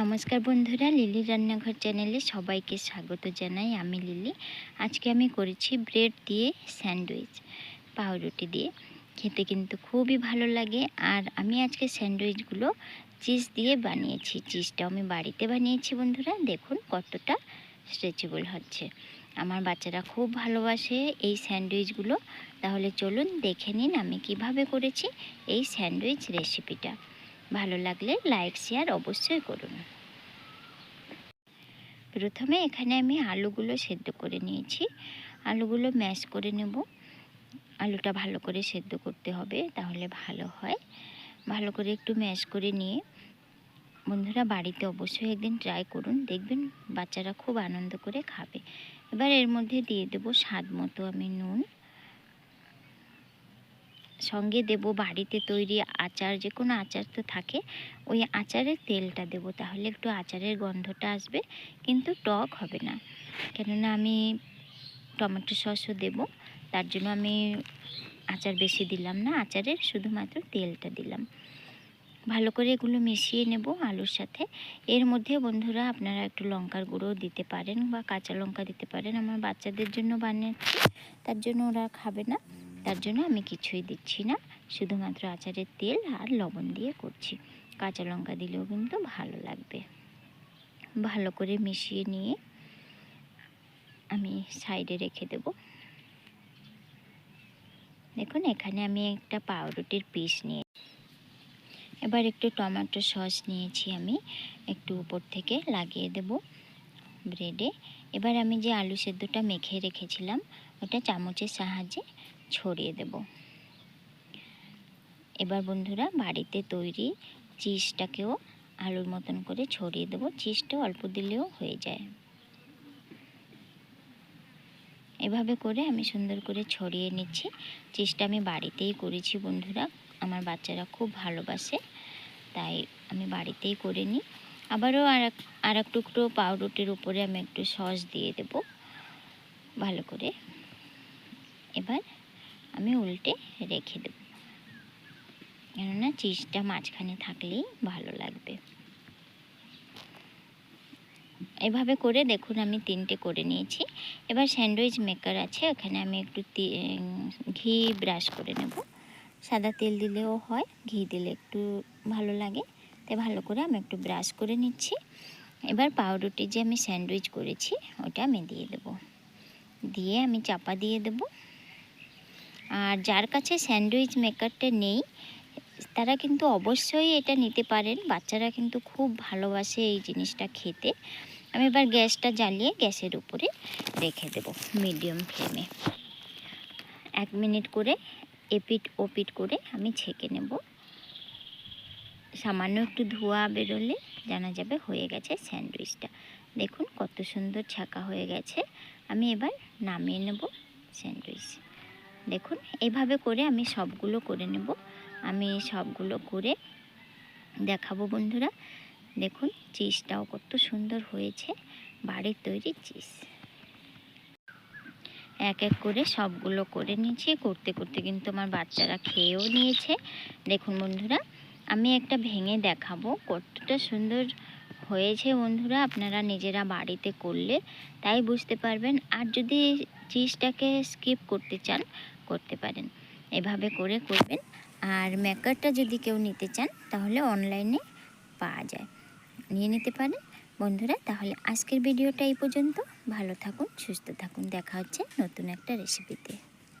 নমস্কার বন্ধুরা, লিলি রান্নাঘর চ্যানেলে সবাইকে স্বাগত জানাই। আমি লিলি। আজকে আমি করেছি ব্রেড দিয়ে স্যান্ডউইচ, পাউরুটি দিয়ে। খেতে কিন্তু খুবই ভালো লাগে। আর আমি আজকে স্যান্ডউইচগুলো চিজ দিয়ে বানিয়েছি। চিজটাও আমি বাড়িতে বানিয়েছি বন্ধুরা। দেখুন কতটা স্ট্রেচেবল হচ্ছে। আমার বাচ্চারা খুব ভালোবাসে এই স্যান্ডউইচগুলো। তাহলে চলুন দেখে নিন আমি কীভাবে করেছি এই স্যান্ডউইচ রেসিপিটা। ভালো লাগলে লাইক শেয়ার অবশ্যই করুন। প্রথমে এখানে আমি আলুগুলো সেদ্ধ করে নিয়েছি। আলুগুলো ম্যাশ করে নেব। আলুটা ভালো করে সেদ্ধ করতে হবে, তাহলে ভালো হয়। ভালো করে একটু ম্যাশ করে নিয়ে বন্ধুরা বাড়িতে অবশ্যই একদিন ট্রাই করুন, দেখবেন বাচ্চারা খুব আনন্দ করে খাবে। এবার এর মধ্যে দিয়ে দেবো স্বাদ মতো আমি নুন। সঙ্গে দেব বাড়িতে তৈরি আচার যে কোনো আচার তো থাকে, ওই আচারের তেলটা দেব। তাহলে একটু আচারের গন্ধটা আসবে, কিন্তু টক হবে না। কেননা আমি টমেটো সসও দেব, তার জন্য আমি আচার বেশি দিলাম না, আচারের শুধুমাত্র তেলটা দিলাম। ভালো করে এগুলো মিশিয়ে নেব আলুর সাথে। এর মধ্যে বন্ধুরা আপনারা একটু লঙ্কার গুঁড়ো দিতে পারেন, বা কাঁচা লঙ্কা দিতে পারেন। আমার বাচ্চাদের জন্য বানিয়েছি, তার জন্য ওরা খাবে না। তার জন্য আমি কিছুই দিচ্ছি না। শুধুমাত্র আচারের তেল আর লবণ দিয়ে করছি। কাঁচা লঙ্কা দিলেও কিন্তু ভালো লাগবে। ভালো করে মিশিয়ে নিয়ে আমি সাইডে রেখে দেব। দেখুন, এখানে আমি একটা পাউরুটির পিস নিয়ে এবার একটু টমেটো সস নিয়েছি আমি। একটু উপর থেকে লাগিয়ে দেব ব্রেডে। এবার আমি যে আলু সেদ্ধটা মেখে রেখেছিলাম, ওটা চামচের সাহায্যে ছড়িয়ে দেব। এবার বন্ধুরা বাড়িতে তৈরি চিজটাকেও আলুর মতন করে ছড়িয়ে দেব। চিজটাও অল্প দিলেও হয়ে যায়। এভাবে করে আমি সুন্দর করে ছড়িয়ে নিচ্ছি। চিজটা আমি বাড়িতেই করেছি বন্ধুরা। আমার বাচ্চারা খুব ভালোবাসে, তাই আমি বাড়িতেই করে নিই। আবারও আর এক আর এক টুকরো পাউরুটির উপরে আমি একটু সস দিয়ে দেব ভালো করে। এবার আমি উল্টে রেখে দেব। কেননা চিজটা মাঝখানে থাকলেই ভালো লাগবে। এভাবে করে দেখুন, আমি তিনটে করে নিয়েছি। এবার স্যান্ডউইচ মেকার আছে, ওখানে আমি একটু ঘি ব্রাশ করে নেব। সাদা তেল দিলেও হয়, ঘি দিলে একটু ভালো লাগে। তাই ভালো করে আমি একটু ব্রাশ করে নিচ্ছি। এবার পাউরুটি যে আমি স্যান্ডউইচ করেছি, ওটা আমি দিয়ে দেব। দিয়ে আমি চাপা দিয়ে দেবো। আর যার কাছে স্যান্ডউইচ মেকারটা নেই, তারা কিন্তু অবশ্যই এটা নিতে পারেন। বাচ্চারা কিন্তু খুব ভালোবাসে এই জিনিসটা খেতে। আমি এবার গ্যাসটা জ্বালিয়ে গ্যাসের উপরে রেখে দেব মিডিয়াম ফ্লেমে। এক মিনিট করে এপিট ওপিট করে আমি ছেঁকে নেব। সামান্য একটু ধোয়া বেরোলে জানা যাবে হয়ে গেছে স্যান্ডউইচটা। দেখুন কত সুন্দর ছাকা হয়ে গেছে। আমি এবার নামিয়ে নেব স্যান্ডউইচ। দেখুন এইভাবে করে আমি সবগুলো করে নেব। আমি সবগুলো করে দেখাবো বন্ধুরা। দেখুন চিজটাও কত সুন্দর হয়েছে। বাড়ির তৈরি চিজ এক এক করে সবগুলো করে নিয়েছি। করতে করতে কিন্তু আমার বাচ্চারা খেয়েও নিয়েছে। দেখুন বন্ধুরা, আমি একটা ভেঙে দেখাবো। কতটা সুন্দর হয়েছে বন্ধুরা, আপনারা নিজেরা বাড়িতে করলে। তাই বুঝতে পারবেন। আর যদি চিজটাকে স্কিপ করতে চান, করতে পারেন। এভাবে করে করবেন। আর মেকারটা যদি কেউ নিতে চান, তাহলে অনলাইনে পাওয়া যায়। নিয়ে নিতে পারেন। বন্ধুরা, তাহলে আজকের ভিডিওটা এই পর্যন্ত। ভালো থাকুন, সুস্থ থাকুন। দেখা হচ্ছে নতুন একটা রেসিপিতে